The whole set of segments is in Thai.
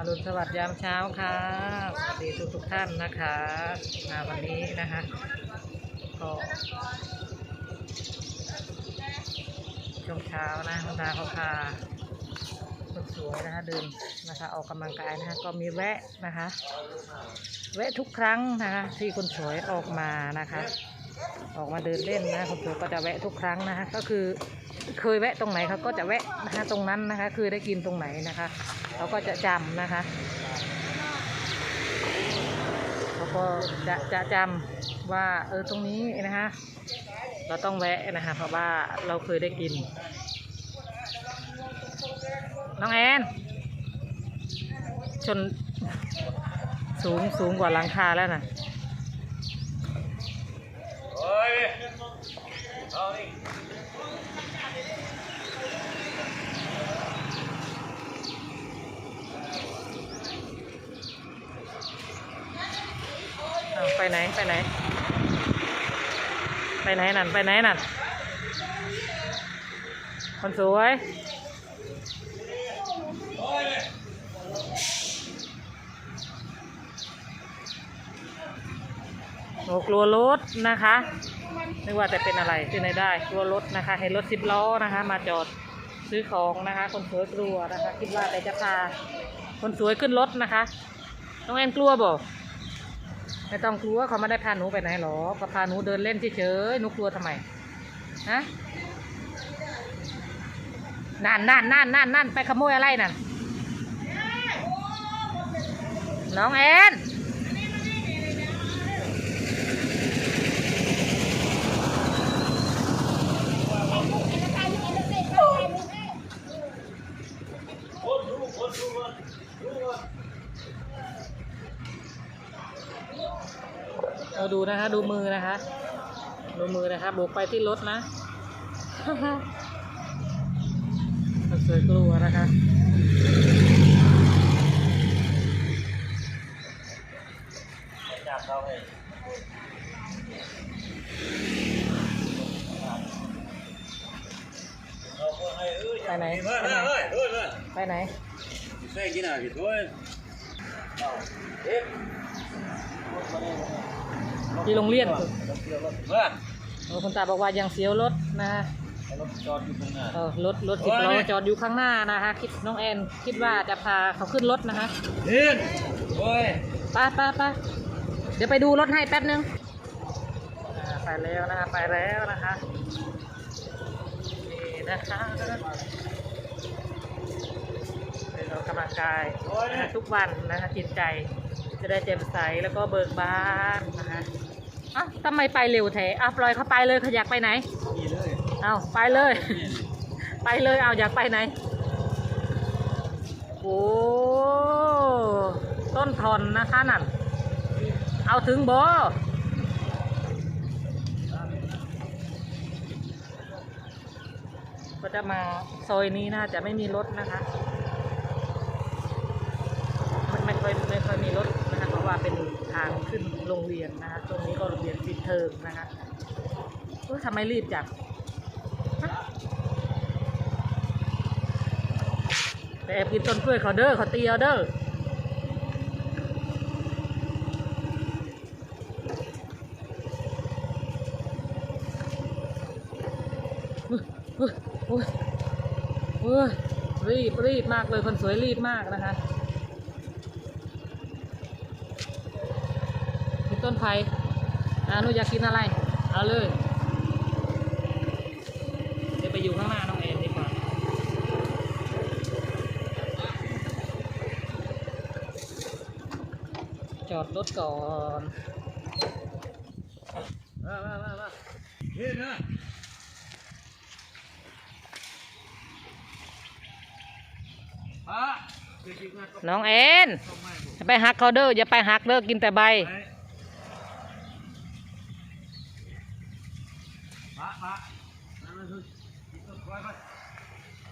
อรุณสวัสดิ์ยามเช้าค่ะสวัสดีทุกทุกท่านนะคะวันนี้นะคะก็ช่วงเช้านะคุณตาเขาพาคนสวยนะคะเดินนะคะ ออกกำลังกายนะคะ ก็มีแวะนะคะ แวะทุกครั้งนะคะที่คนสวยออกมานะคะ ออกมาเดินเล่นนะคนสวยก็จะแวะทุกครั้งนะคะ ก็คือ เคยแวะตรงไหนเขาก็จะแวะนะคะตรงนั้นนะคะ คือได้กินตรงไหนนะคะเขาก็จะจำนะคะเขาก็จะจะจำว่าเออตรงนี้นะคะ เราต้องแวะนะคะ เพราะว่าเราเคยได้กิน น้องแอนชนสูงสูงกว่าหลังคาแล้วนะโอ้ยเอาดิ อ้าว ไปไหน ไปไหน ไปไหนนั่น ไปไหนนั่น คนสวย โอ้กลัวรถนะคะไม่ว่าจะเป็นอะไรที่ไหนได้กลัวรถนะคะ เห็นรถสิบล้อนะคะ มาจอดซื้อของนะคะ คนสวยกลัวนะคะ คิดว่าแต่จะพาคนสวยขึ้นรถนะคะ น้องแอนกลัวบ่ ไม่ต้องกลัวเขาไม่ได้พาหนูไปไหนหรอกก็พาหนูเดินเล่นเฉยๆหนูกลัวทำไมฮะนั่นนั่นนั่นนั่นนั่นไปขโมยอะไรนั่นน้องแอน เราดูนะคะ ดูมือนะคะ ดูมือนะคะโบกไปที่รถนะมันสวยกลัวนะคะจับเขาให้เอาพวกให้เอ้ยไปไหนเฮ้ยเฮ้ยเฮ้ยเฮ้ยเฮ้ยไปไหนใส่กินอะไรถ้วยเอาเอ๊ะ ที่โรงเรียนเมื่อเออคุณตาบอกว่ายังเสียวรถนะฮะให้รถจอดอยู่ตรงหน้าเออรถรถสิบล้อจอดอยู่ข้างหน้านะคะคิดน้องแอนคิดว่าจะพาเขาขึ้นรถนะคะเดินโอ้ยไปไปไปเดี๋ยวไปดูรถให้แป๊บนึงอ่าไปแล้วนะคะไปแล้วนะคะนี่นะคะเป็นออกกำลังกายนะคะทุกวันนะคะจิตใจจะได้แจ่มใสแล้วก็เบิกบานนะคะ อ้าวทำไมไปเร็วแท้อะปล่อยเขาไปเลยเขาอยากไปไหน นี่เลยเอาไปเลย ไปเลยเอาอยากไปไหน โอ้ต้นทอนนะคะนั่น เอาถึงบอก็จะมาซอยนี้น่าจะไม่มีรถนะคะ ไม่ไม่ค่อยไม่ค่อยมีรถ ว่าเป็นทางขึ้นโรงเรียนนะคะตรงนี้ก็โรงเรียนปิดเทอมนะคะเออทำไมรีบจังไปแอบกินต้นกล้วยเขาเด้อเขาตีเอาเด้อรีบรีบมากเลยคนสวยรีบมากนะคะ มีต้นไผ่อ่าหนูอยากกินอะไร เอาเลย เดี๋ยวไปอยู่ข้างหน้าน้องเอ็นดีกว่าจอดรถก่อนมามามามาเดินนะอะเดี๋ยวกินข้าวต้มน้องเอ็นต้มให้ผมอย่าไปหักเขาเด้ออย่าไปหักเด้อกินแต่ใบ มันคือกินต้นกล้วยไป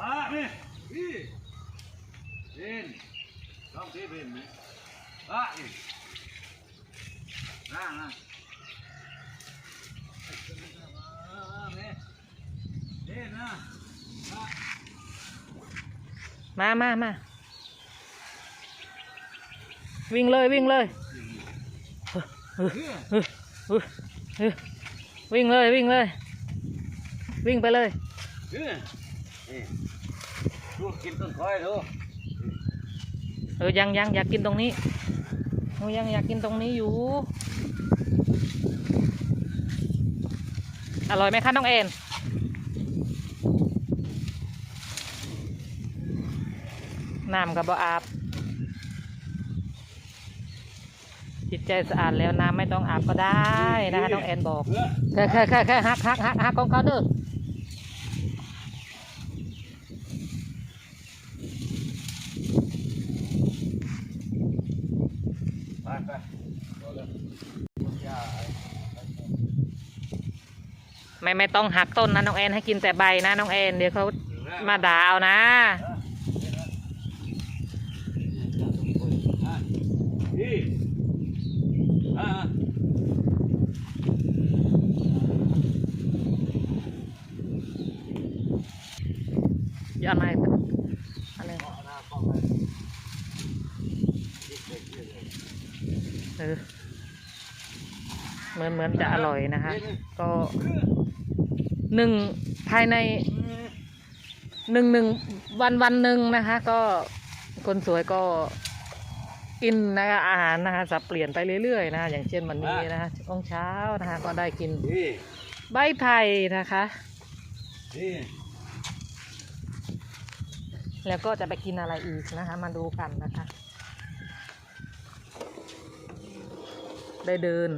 อ่ะนี่นี่เดินลองดิเดินนี่อ่ะนี่อ่ะอ่ะอ่ะอ่ะนี่เดินนะอ่ะ มามามา วิ่งเลยวิ่งเลย เฮ้ย เออเออเออวิ่งเลยวิ่งเลย วิ่งไปเลยเฮ้ยนี่ดูกินต้นคอยดูเออยังยังอยากกินตรงนี้หนูยังอยากกินตรงนี้อยู่ อร่อยไหมคะน้องเอ็นน้ำกับบ่อาบ จิตใจสะอาดแล้วน้ำไม่ต้องอาบก็ได้นะคะน้องแอนบอกเฮ้ยแค่แค่แค่แค่ฮักฮักฮักฮักของเขาเด้อ ไปไปเอาเลยย่าไอ้ ไม่ไม่ต้องหักต้นนะน้องแอนให้กินแต่ใบนะน้องแอนเดี๋ยวเขามาด่าเอานะ อย่าอะไรอะไรเออเหมือนเหมือนจะอร่อยนะคะ ก็ หนึ่งภายในหนึ่งหนึ่งวันวันหนึ่งนะคะ ก็คนสวยก็กินนะคะอาหารนะคะสับเปลี่ยนไปเรื่อยๆนะคะอย่างเช่นวันนี้นะคะช่วงเช้านะคะก็ได้กินนี่ใบไผ่นะคะนี่แล้วก็จะไปกินอะไรอีกนะคะ มาดูกันนะคะ ได้เดิน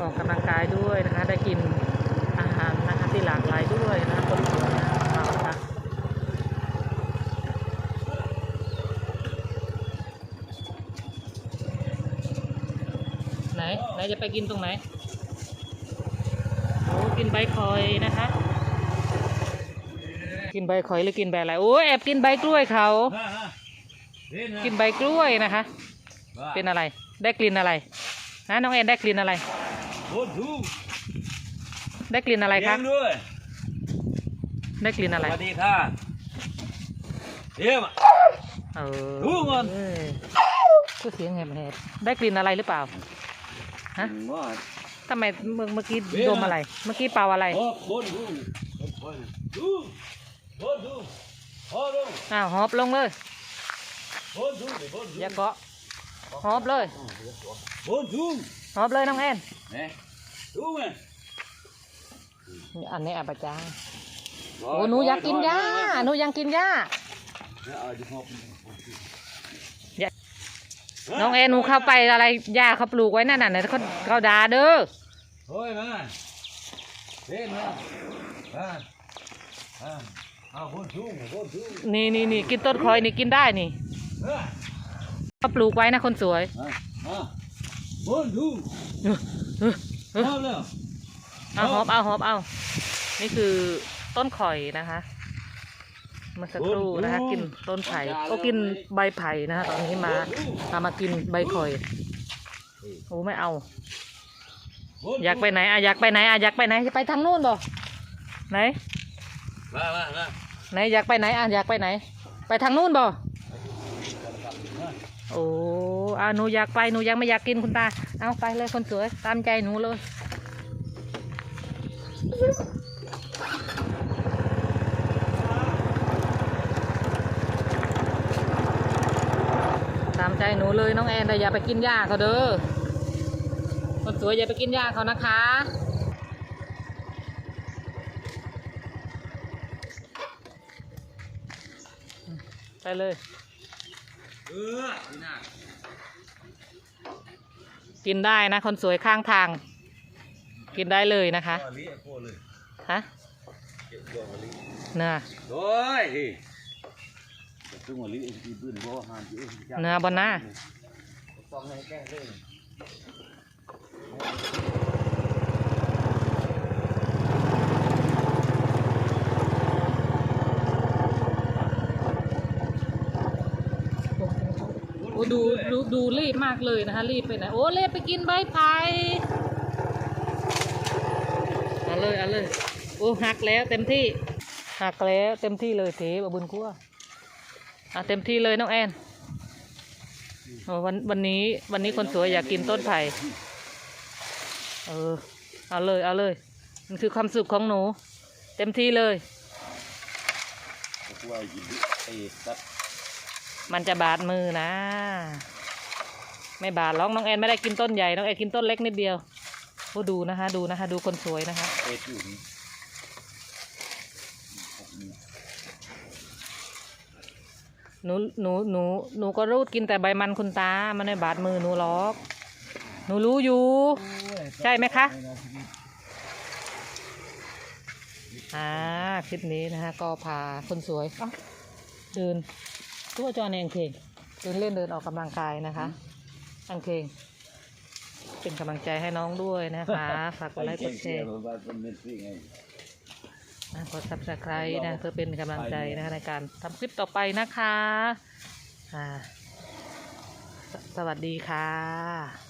ออกกำลังกายด้วยนะคะ ได้กิน ที่หลากหลายด้วยนะคะคนสวยนะคะเรานะคะไหนไหนจะไปกินตรงไหนโอ้กินใบคอยนะคะ กินใบคอยหรือกินใบอะไรโอ้ยแอบกินใบกล้วยเขาฮะฮะนี่นะกินใบกล้วยนะคะบ้าเป็นอะไรได้กลิ่นอะไรฮะน้องแอนได้กลิ่นอะไรโอ้ดู ได้กลิ่นอะไรคะ เลี้ยงด้วยได้กลิ่นอะไร สวัสดีค่ะเยี่ยม เออดูก่อน เอ้ยก็เสียงแหบๆได้กลิ่นอะไรหรือเปล่า ฮะ ว่าทำไมเมื่อเมื่อกี้เบี้ยนะดมอะไร เมื่อกี้เป่าอะไร โอ้บนดูบนดูบนดูบนดูอ้าวหอบลงเลยบนดูบนดูอย่าเกาะหอบเลยบนดูหอบเลยน้องแอน เนี่ยดูไหม อันนี้อาปะจ้าโอ้หนูอยากกินหญ้าหนูยังกินหญ้าน้องแอนหนูเข้าไปอะไรหญ้าเขาปลูกไว้นั่นน่ะเนี่ยเขาเขาด่าเด้อเฮ้ยมาเล่นมาอ่าอ่าเอาบนดูบนดูนี่นี่นี่กินต้นคอยนี่กินได้นี่เออเขาปลูกไว้นะคนสวยอ่าอ่าบนดูเออเออเออเอาแล้ว เอาหอบเอาหอบเอา นี่คือต้นข่อยนะคะ เมื่อสักครู่นะคะ กินต้นไผ่ก็กินใบไผ่นะคะตอนนี้มามามากินใบข่อยโอ้ไม่เอา อยากไปไหนอะอยากไปไหนอะอยากไปไหนจะไปทางนู้นบ่ไหนมามามาไหนอยากไปไหนอะอยากไปไหน ไปทางนู้นบ่โอ้อาหนูอยากไปหนูยังไม่อยากกินคุณตา เอาไปเลยคนสวยตามใจหนูเลย ตามใจหนูเลยน้องแอนแต่อย่าไปกินหญ้าเขาเด้อคนสวยอย่าไปกินหญ้าเขานะคะไปเลยเออนี่นะกินได้นะ คนสวยข้างทาง กินได้เลยนะคะก็ลิโก้เลยฮะเก็บดอกมะลิเนื้อโอ้ยซึ่งมะลิเองที่บื้นเพราะว่าหานที่เองที่จ้างเนื้อบนหน้าต้องให้แก้เลยโอ้ดูดูดูรีบมากเลยนะคะ รีบไปไหนโอ้รีบไปกินใบไผ่ เอาเลยเอาเลยโอ้หักแล้วเต็มที่หักแล้วเต็มที่เลยเทบบุญคั่วอะเต็มที่เลยน้องแอนโอ้วันวันนี้วันนี้คนสวยอยากกินต้นไผ่เออเอาเลยเอาเลย มันคือความสุขของหนู เต็มที่เลยกูว่ากินเอ็ดตัดมันจะบาดมือนะ ไม่บาดหรอกน้องแอนไม่ได้กินต้นใหญ่น้องแอนกินต้นเล็กนิดเดียว โอ้ดูนะคะ ดูนะคะ ดูคนสวยนะคะเอ็ดอยู่นี่หนูหนูหนูหนูก็รูดกินแต่ใบมันคุณตา มันไม่บาดมือหนูหรอก หนูรู้อยู่ ใช่ไหมคะ อ่า คลิปนี้นะคะ ก็พาคนสวยเอ้าเดินตัวจอแนงเพลงเดินเล่นเดินออกกำลังกายนะคะอังเพลง เป็นกำลังใจให้น้องด้วยนะคะ ฝากกดไลค์กดแชร์บ้านเป็นเม็ดซี่ไงนะกด subscribe นะเพื่อเป็นกำลังใจนะคะในการทำคลิปต่อไปนะคะอ่าสสวัสดีค่ะ